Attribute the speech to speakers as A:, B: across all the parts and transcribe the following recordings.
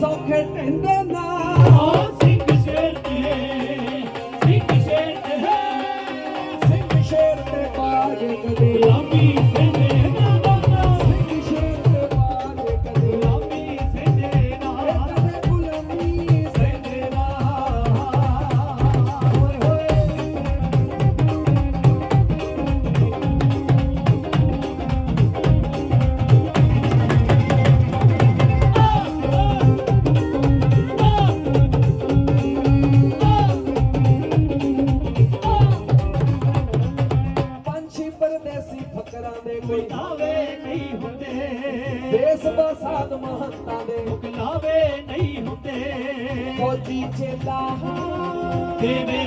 A: ਸੌਖੇ ਟਹਿੰਦੇ ਨਾ। ਗੁਲਾਮੀ ਫਿਰਦੇ
B: ਦੇਸ ਦਾ ਸਾਧ ਮਹੰਤਾਂ ਦੇ।
A: ਮੁਕਲਾਵੇ ਨਹੀਂ ਹੁੰਦੇ।
B: ਫੌਜੀ ਚੇਲਾ
A: ਦੇਵੇ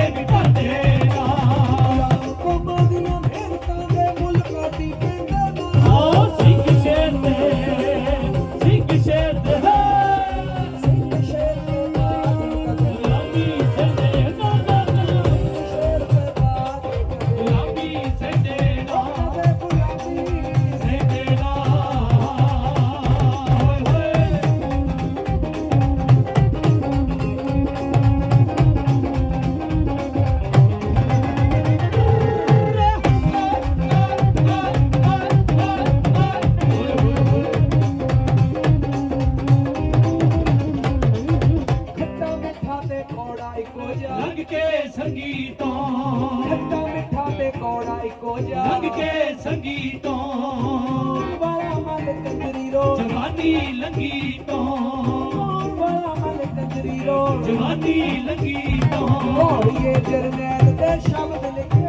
A: ਲੰਘ ਕੇ ਸੰਗੀਤੋਂ।
B: ਖੱਟਾ ਮਿੱਠਾ ਤੇ ਕੋੜਾ ਇੱਕੋ ਜਿਹਾ
A: ਲੰਘ ਕੇ ਸੰਗੀਤੋਂ।
B: ਬੜਾ ਮਨ ਕੰਜਰੀ ਰੋ
A: ਜਵਾਨੀ ਲੰਗੀ ਤੋਂ
B: ਬੜਾ ਮਨ ਕੰਜਰੀ ਰੋ
A: ਜਵਾਨੀ ਲੰਗੀ ਤੋਂ
B: ਹੋੜੀਏ ਜਰਨੈਲ ਦੇ ਸ਼ਬਦ ਲਿਖੇ